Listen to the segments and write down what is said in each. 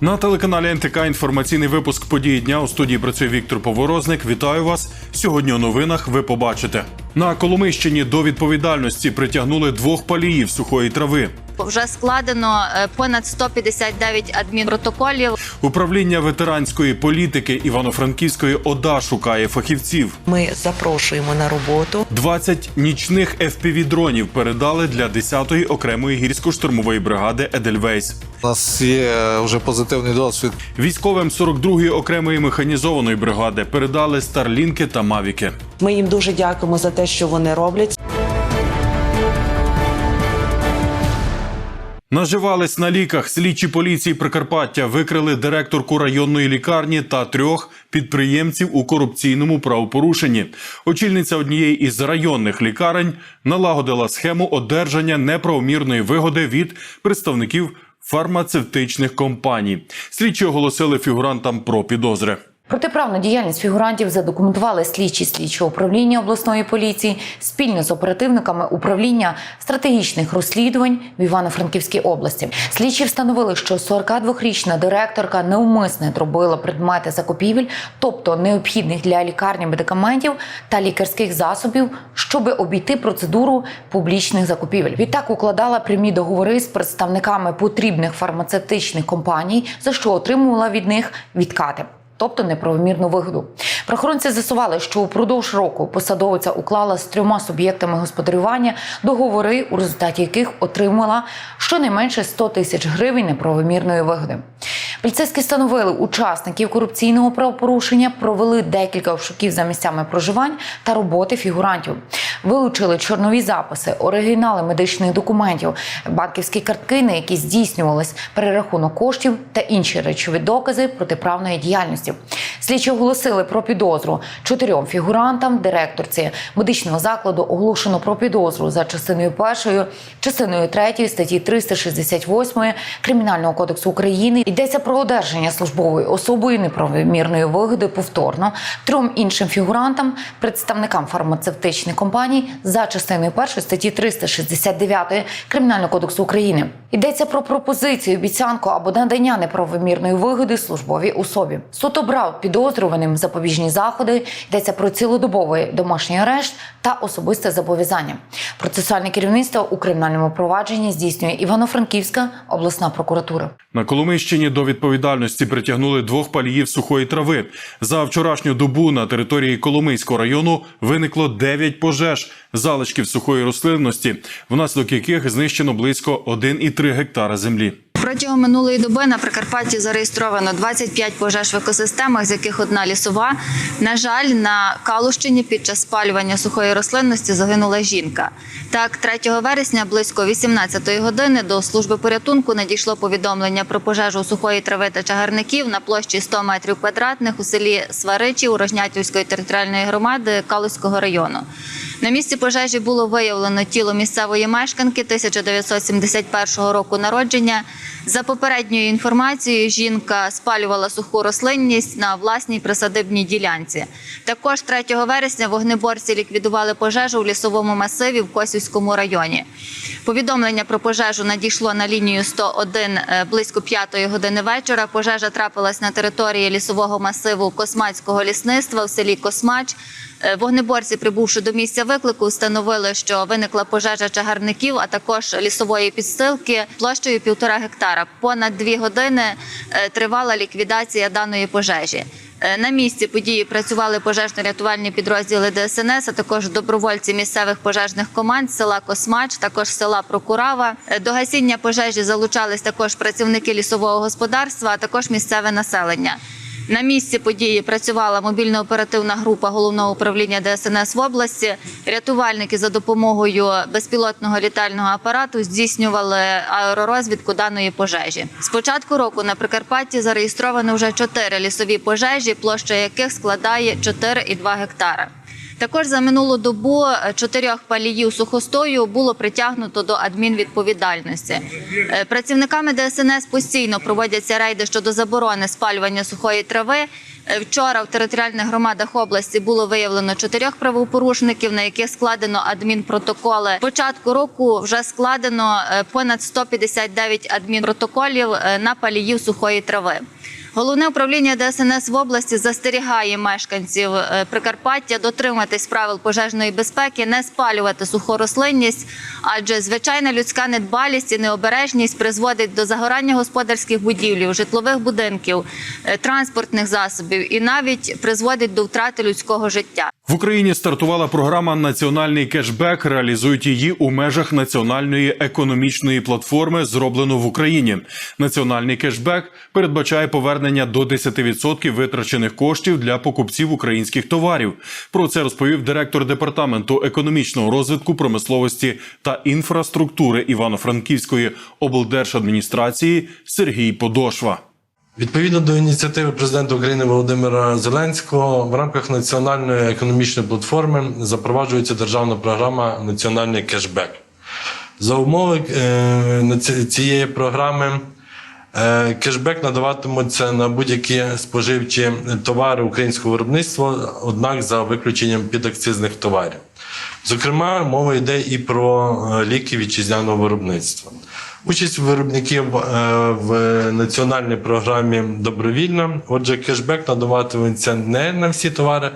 На телеканалі НТК інформаційний випуск події дня у студії працює Віктор Поворозник. Вітаю вас. Сьогодні у новинах ви побачите на Коломийщині до відповідальності притягнули двох паліїв сухої трави. Вже складено е, понад 159 адмінпротоколів. Управління ветеранської політики Івано-Франківської ОДА шукає фахівців. Ми запрошуємо на роботу. 20 нічних FPV-дронів передали для 10-ї окремої гірсько-штурмової бригади Едельвейс. У нас є вже позитивний досвід. Військовим 42-ї окремої механізованої бригади передали старлінки та мавіки. Ми їм дуже дякуємо за те, що вони роблять. Наживались на ліках. Слідчі поліції Прикарпаття викрили директорку районної лікарні та трьох підприємців у корупційному правопорушенні. Очільниця однієї із районних лікарень налагодила схему одержання неправомірної вигоди від представників фармацевтичних компаній. Слідчі оголосили фігурантам про підозри. Протиправну діяльність фігурантів задокументували слідчі слідчого управління обласної поліції спільно з оперативниками управління стратегічних розслідувань в Івано-Франківській області. Слідчі встановили, що 42-річна директорка неумисне дробила предмети закупівель, тобто необхідних для лікарні медикаментів та лікарських засобів, щоб обійти процедуру публічних закупівель. Відтак укладала прямі договори з представниками потрібних фармацевтичних компаній, за що отримувала від них відкати тобто неправомірну вигоду. Правоохоронці з'ясували, що упродовж року посадовиця уклала з трьома суб'єктами господарювання договори, у результаті яких отримала щонайменше 100 тисяч гривень неправомірної вигоди. Поліцейські встановили учасників корупційного правопорушення, провели декілька обшуків за місцями проживань та роботи фігурантів. Вилучили чорнові записи, оригінали медичних документів, банківські картки, на які здійснювались перерахунок коштів та інші речові докази протиправної діяльності діяльності. Слідчі оголосили про підозру чотирьом фігурантам, директорці медичного закладу оголошено про підозру за частиною першою, частиною третьої статті 368 Кримінального кодексу України. Йдеться про одержання службової особою неправомірної вигоди повторно трьом іншим фігурантам, представникам фармацевтичних компаній за частиною першої статті 369 Кримінального кодексу України. Йдеться про пропозицію, обіцянку або надання неправомірної вигоди службовій особі. Суд обрав підозрюваним запобіжні заходи. Йдеться про цілодобовий домашній арешт та особисте зобов'язання. Процесуальне керівництво у кримінальному провадженні здійснює Івано-Франківська обласна прокуратура. На Коломийщині до відповідальності притягнули двох паліїв сухої трави. За вчорашню добу на території Коломийського району виникло 9 пожеж залишків сухої рослинності, внаслідок яких знищено близько 1,3 гектара землі. Протягом минулої доби на Прикарпатті зареєстровано 25 пожеж в екосистемах, з яких одна лісова. На жаль, на Калущині під час спалювання сухої рослинності загинула жінка. Так, 3 вересня близько 18-ї години до служби порятунку надійшло повідомлення про пожежу сухої трави та чагарників на площі 100 метрів квадратних у селі Сваричі Урожнятівської територіальної громади Калузького району. На місці пожежі було виявлено тіло місцевої мешканки 1971 року народження. За попередньою інформацією, жінка спалювала суху рослинність на власній присадибній ділянці. Також 3 вересня вогнеборці ліквідували пожежу у лісовому масиві в Косівському районі. Повідомлення про пожежу надійшло на лінію 101 е, близько 5 години вечора. Пожежа трапилась на території лісового масиву Космацького лісництва в селі Космач. Е, Вогнеборці, прибувши до місця виклику, встановили, що виникла пожежа чагарників, а також лісової підстилки площею півтора гектара. Понад дві години е, тривала ліквідація даної пожежі. Е, На місці події працювали пожежно-рятувальні підрозділи ДСНС, а також добровольці місцевих пожежних команд села Космач, також села Прокурава. Е, До гасіння пожежі залучались також працівники лісового господарства, а також місцеве населення. На місці події працювала мобільно-оперативна група головного управління ДСНС в області. Рятувальники за допомогою безпілотного літального апарату здійснювали аеророзвідку даної пожежі. З початку року на Прикарпатті зареєстровано вже чотири лісові пожежі, площа яких складає 4,2 гектара. Також за минулу добу е, чотирьох паліїв сухостою було притягнуто до адмінвідповідальності. Е, Працівниками ДСНС постійно проводяться рейди щодо заборони спалювання сухої трави. Е, Вчора в територіальних громадах області було виявлено чотирьох правопорушників, на яких складено адмінпротоколи. Початку року вже складено понад 159 адмінпротоколів на паліїв сухої трави. Головне управління ДСНС в області застерігає мешканців е, Прикарпаття дотриматись правил пожежної безпеки, не спалювати суху рослинність, адже звичайна людська недбалість і необережність призводить до загорання господарських будівлів, житлових будинків, е, транспортних засобів і навіть призводить до втрати людського життя. В Україні стартувала програма Національний кешбек. Реалізують її у межах національної економічної платформи, зроблено в Україні. Національний кешбек передбачає повернення до 10% витрачених коштів для покупців українських товарів. Про це розповів директор департаменту економічного розвитку, промисловості та інфраструктури Івано-Франківської облдержадміністрації Сергій Подошва. Відповідно до ініціативи президента України Володимира Зеленського в рамках національної економічної платформи запроваджується державна програма Національний кешбек. За умови е, цієї програми кешбек надаватимуться на будь-які споживчі товари українського виробництва, однак за виключенням підакцизних товарів. Зокрема, мова йде і про е, ліки вітчизняного виробництва. Участь виробників е, в національній програмі добровільна. Отже, кешбек надаватиметься не на всі товари,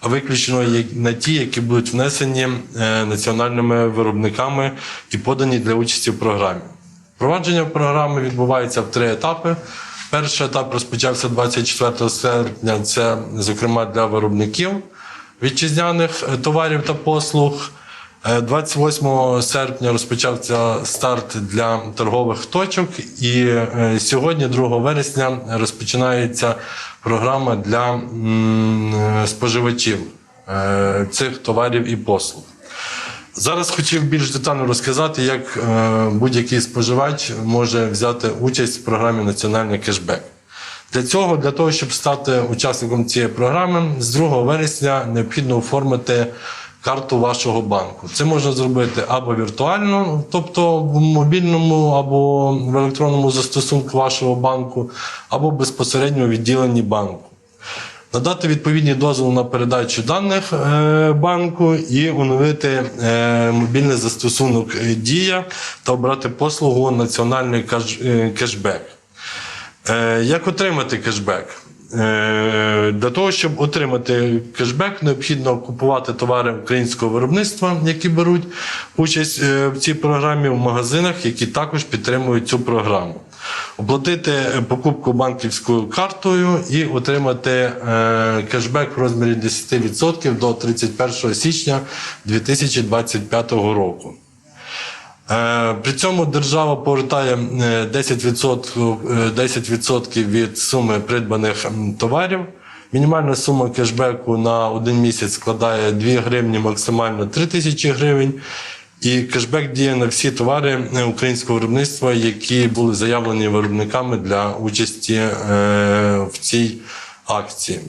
а виключно на ті, які будуть внесені е, національними виробниками і подані для участі в програмі. Впровадження програми відбувається в три етапи. Перший етап розпочався 24 серпня. Це, зокрема, для виробників вітчизняних е, товарів та послуг. Е, 28 серпня розпочався старт для торгових точок, і е, сьогодні, 2 вересня, розпочинається програма для е, споживачів е, цих товарів і послуг. Зараз хотів більш детально розказати, як е, будь-який споживач може взяти участь в програмі Національний кешбек. Для цього, для того, щоб стати учасником цієї програми, з 2 вересня необхідно оформити карту вашого банку. Це можна зробити або віртуально, тобто в мобільному або в електронному застосунку вашого банку, або безпосередньо в відділенні банку надати відповідні дозволи на передачу даних е, банку і оновити е, мобільний застосунок Дія та обрати послугу Національний е, кешбек. Як отримати кешбек? Для того, щоб отримати кешбек, необхідно купувати товари українського виробництва, які беруть участь в цій програмі в магазинах, які також підтримують цю програму. Оплатити е, покупку банківською картою і отримати е, кешбек в розмірі 10% до 31 січня 2025 року. Е, При цьому держава повертає е, 10%, е, 10% від суми придбаних товарів. Мінімальна сума кешбеку на один місяць складає 2 гривні, максимально 3 тисячі гривень. І кешбек діє на всі товари е, українського виробництва, які були заявлені виробниками для участі е, в цій акції.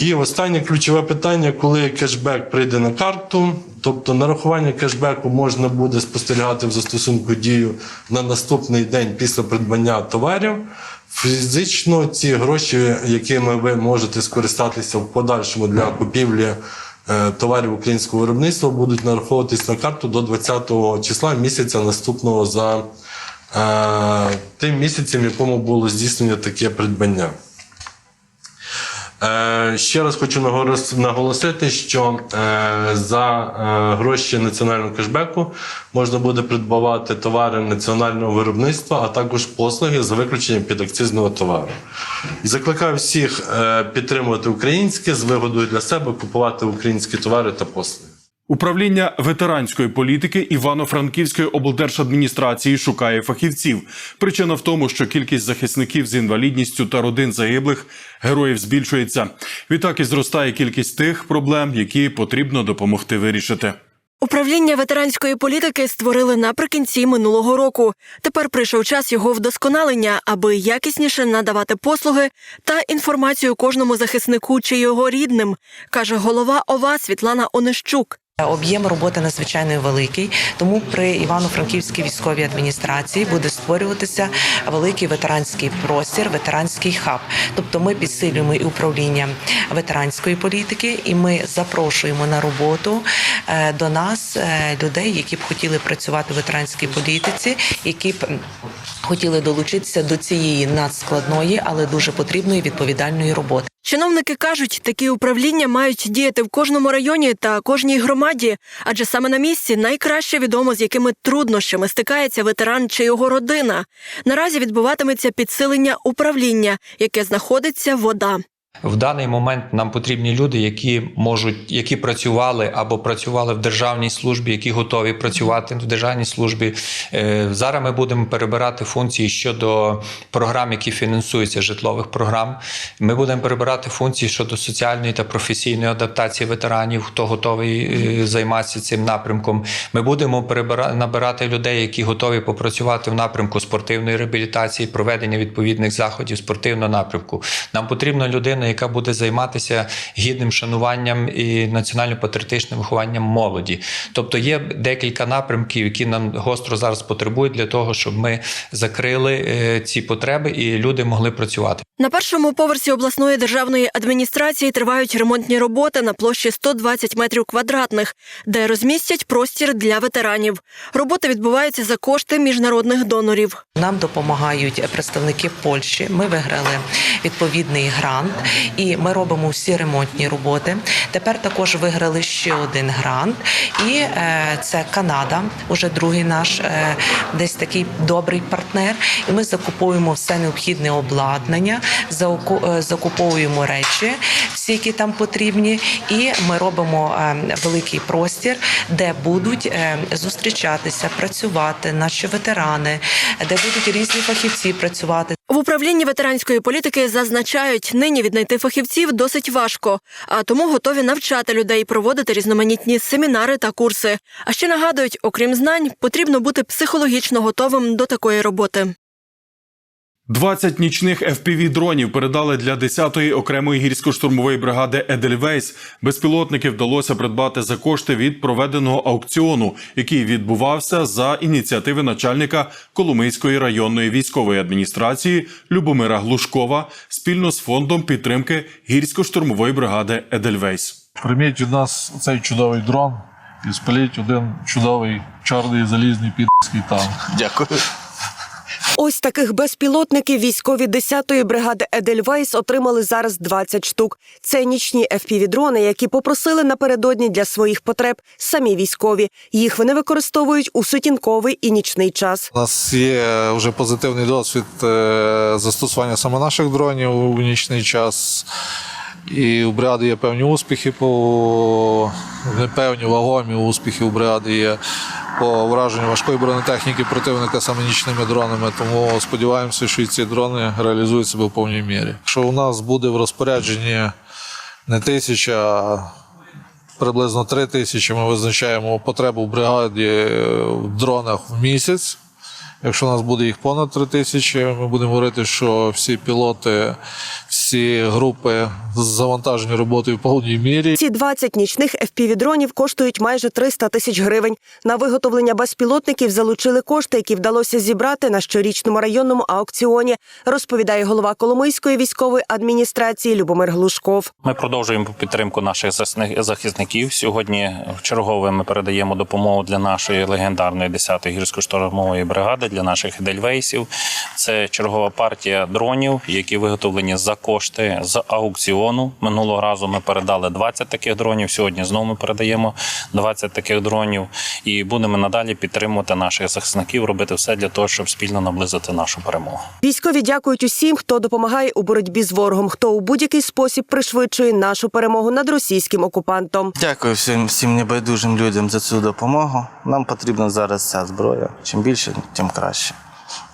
І останнє ключове питання, коли кешбек прийде на карту, тобто нарахування кешбеку можна буде спостерігати в застосунку дію на наступний день після придбання товарів. Фізично ці гроші, якими ви можете скористатися в подальшому для купівлі товарів українського виробництва, будуть нараховуватись на карту до 20 числа місяця наступного за е, тим місяцем, якому було здійснено таке придбання. Е, Ще раз хочу наголосити, що е, за е, гроші національного кешбеку можна буде придбавати товари національного виробництва, а також послуги за виключенням підакцизного товару. Закликаю всіх підтримувати українське з вигодою для себе, купувати українські товари та послуги. Управління ветеранської політики Івано-Франківської облдержадміністрації шукає фахівців. Причина в тому, що кількість захисників з інвалідністю та родин загиблих героїв збільшується. Відтак і зростає кількість тих проблем, які потрібно допомогти вирішити. Управління ветеранської політики створили наприкінці минулого року. Тепер прийшов час його вдосконалення, аби якісніше надавати послуги та інформацію кожному захиснику чи його рідним, каже голова ОВА Світлана Онищук. Об'єм роботи надзвичайно великий, тому при Івано-Франківській військовій адміністрації буде створюватися великий ветеранський простір, ветеранський хаб. Тобто ми підсилюємо і управління ветеранської політики, і ми запрошуємо на роботу е, до нас е, людей, які б хотіли працювати в ветеранській політиці, які б хотіли долучитися до цієї надскладної, але дуже потрібної відповідальної роботи. Чиновники кажуть, такі управління мають діяти в кожному районі та кожній громаді, адже саме на місці найкраще відомо, з якими труднощами стикається ветеран чи його родина. Наразі відбуватиметься підсилення управління, яке знаходиться вода. В даний момент нам потрібні люди, які можуть, які працювали або працювали в державній службі, які готові працювати в державній службі. Е, Зараз ми будемо перебирати функції щодо програм, які фінансуються житлових програм. Ми будемо перебирати функції щодо соціальної та професійної адаптації ветеранів, хто готовий е, займатися цим напрямком. Ми будемо перебира- набирати людей, які готові попрацювати в напрямку спортивної реабілітації, проведення відповідних заходів спортивного напрямку. Нам потрібна людина, яка буде займатися гідним шануванням і національно-патріотичним вихованням молоді. Тобто є декілька напрямків, які нам гостро зараз потребують для того, щоб ми закрили е, ці потреби і люди могли працювати. На першому поверсі обласної державної адміністрації тривають ремонтні роботи на площі 120 метрів квадратних, де розмістять простір для ветеранів. Роботи відбуваються за кошти міжнародних донорів. Нам допомагають представники Польщі. Ми виграли відповідний грант, і ми робимо всі ремонтні роботи. Тепер також виграли ще один грант, і е, це Канада, уже другий наш е, десь такий добрий партнер. І ми закуповуємо все необхідне обладнання, е, закуповуємо речі, всі, які там потрібні, і ми робимо великий простір, де будуть зустрічатися, працювати наші ветерани, де будуть різні фахівці працювати. В управлінні ветеранської політики зазначають, нині віднайти фахівців досить важко, а тому готові навчати людей проводити різноманітні семінари та курси. А ще нагадують, окрім знань, потрібно бути психологічно готовим до такої роботи. 20 нічних FPV-дронів передали для 10-ї окремої гірсько-штурмової бригади Едельвейс. Безпілотники вдалося придбати за кошти від проведеного аукціону, який відбувався за ініціативи начальника Коломийської районної військової адміністрації Любомира Глушкова спільно з фондом підтримки гірсько-штурмової бригади Едельвейс. Прийміть від нас цей чудовий дрон і спаліть один чудовий чорний залізний підський танк. Дякую. Ось таких безпілотників військові 10-ї бригади Едельвейс отримали зараз 20 штук. Це нічні FPV-дрони, які попросили напередодні для своїх потреб самі військові. Їх вони використовують у сутінковий і нічний час. У нас є вже позитивний досвід е, застосування саме наших дронів у нічний час. І у бригади є певні успіхи, по непевні вагомі успіхи у бригади є по враженню важкої бронетехніки противника саме нічними дронами. Тому сподіваємося, що і ці дрони реалізують себе в повній мірі. Якщо у нас буде в розпорядженні не тисяча, а приблизно три тисячі, ми визначаємо потребу в бригаді в дронах в місяць. Якщо у нас буде їх понад три тисячі, ми будемо говорити, що всі пілоти, всі групи завантажені роботою в повній мірі. Ці 20 нічних FPV-дронів коштують майже 300 тисяч гривень. На виготовлення безпілотників залучили кошти, які вдалося зібрати на щорічному районному аукціоні, розповідає голова Коломийської військової адміністрації Любомир Глушков. Ми продовжуємо підтримку наших захисників. Сьогодні в чергове ми передаємо допомогу для нашої легендарної 10-ї гірсько-штурмової бригади, для наших дельвейсів. Це чергова партія дронів, які виготовлені за кошти з аукціону. Минулого разу ми передали 20 таких дронів. Сьогодні знову ми передаємо 20 таких дронів і будемо надалі підтримувати наших захисників, робити все для того, щоб спільно наблизити нашу перемогу. Військові дякують усім, хто допомагає у боротьбі з ворогом, хто у будь-який спосіб пришвидшує нашу перемогу над російським окупантом. Дякую всім всім небайдужим людям за цю допомогу. Нам потрібна зараз ця зброя. Чим більше, тим краще.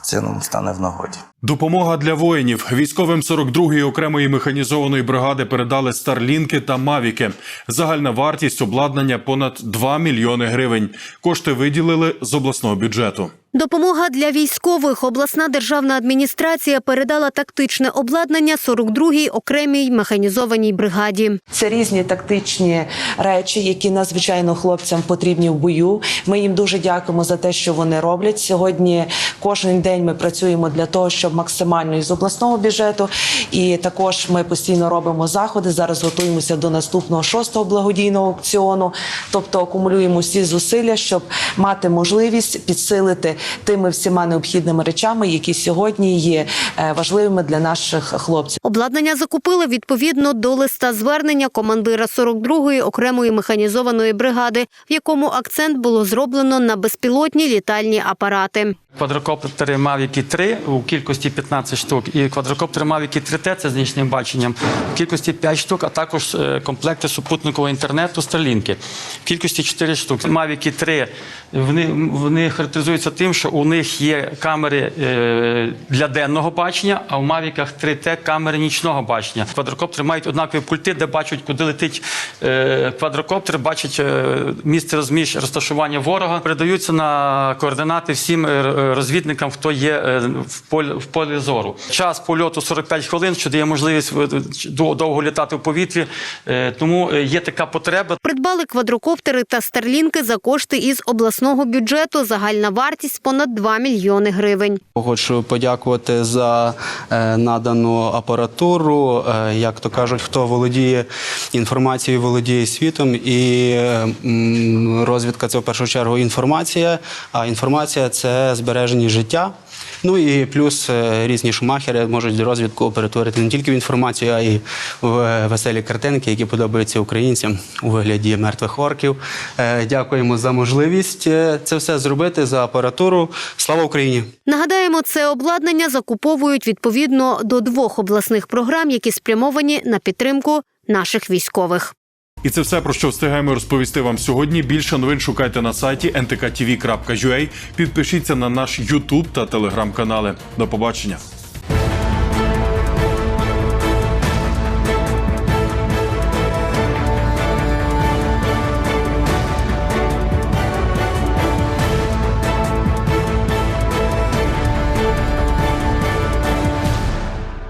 Це нам стане в нагоді. Допомога для воїнів. Військовим 42-ї окремої механізованої бригади передали старлінки та мавіки. Загальна вартість обладнання понад 2 мільйони гривень. Кошти виділили з обласного бюджету. Допомога для військових. Обласна державна адміністрація передала тактичне обладнання 42-й окремій механізованій бригаді. Це різні тактичні речі, які надзвичайно хлопцям потрібні в бою. Ми їм дуже дякуємо за те, що вони роблять. Сьогодні кожен день ми працюємо для того, щоб максимально із обласного бюджету. І також ми постійно робимо заходи. Зараз готуємося до наступного шостого благодійного аукціону. Тобто акумулюємо всі зусилля, щоб мати можливість підсилити тими всіма необхідними речами, які сьогодні є е, важливими для наших хлопців. Обладнання закупили відповідно до листа звернення командира 42-ї окремої механізованої бригади, в якому акцент було зроблено на безпілотні літальні апарати. Квадрокоптери Mavic 3 у кількості 15 штук і квадрокоптери Mavic 3T, це з нічним баченням, в кількості 5 штук, а також е, комплекти супутникового інтернету Starlink в кількості 4 штук. Mavic 3 вони, вони характеризуються тим, що у них є камери е, для денного бачення, а у Mavic 3T камери нічного бачення. Квадрокоптери мають однакові пульти, де бачать, куди летить е, квадрокоптер, бачать е, місце розміщ розташування ворога, передаються на координати всім розвідникам, хто є в полі, в полі зору. Час польоту 45 хвилин, що дає можливість довго літати в повітрі. Тому є така потреба. Придбали квадрокоптери та старлінки за кошти із обласного бюджету. Загальна вартість понад 2 мільйони гривень. Хочу подякувати за е, надану апаратуру. Е, Як то кажуть, хто володіє інформацією, володіє світом, і розвідка це в першу чергу інформація. А інформація це збереження життя. Ну і плюс е, різні шумахери можуть розвідку перетворити не тільки в інформацію, а й в е, веселі картинки, які подобаються українцям у вигляді мертвих орків. Е, Дякуємо за можливість це все зробити за апаратуру. Слава Україні! Нагадаємо, це обладнання закуповують відповідно до двох обласних програм, які спрямовані на підтримку наших військових. І це все про що встигаємо розповісти вам сьогодні. Більше новин шукайте на сайті ntktv.ua. Підпишіться на наш YouTube та телеграм канали. До побачення.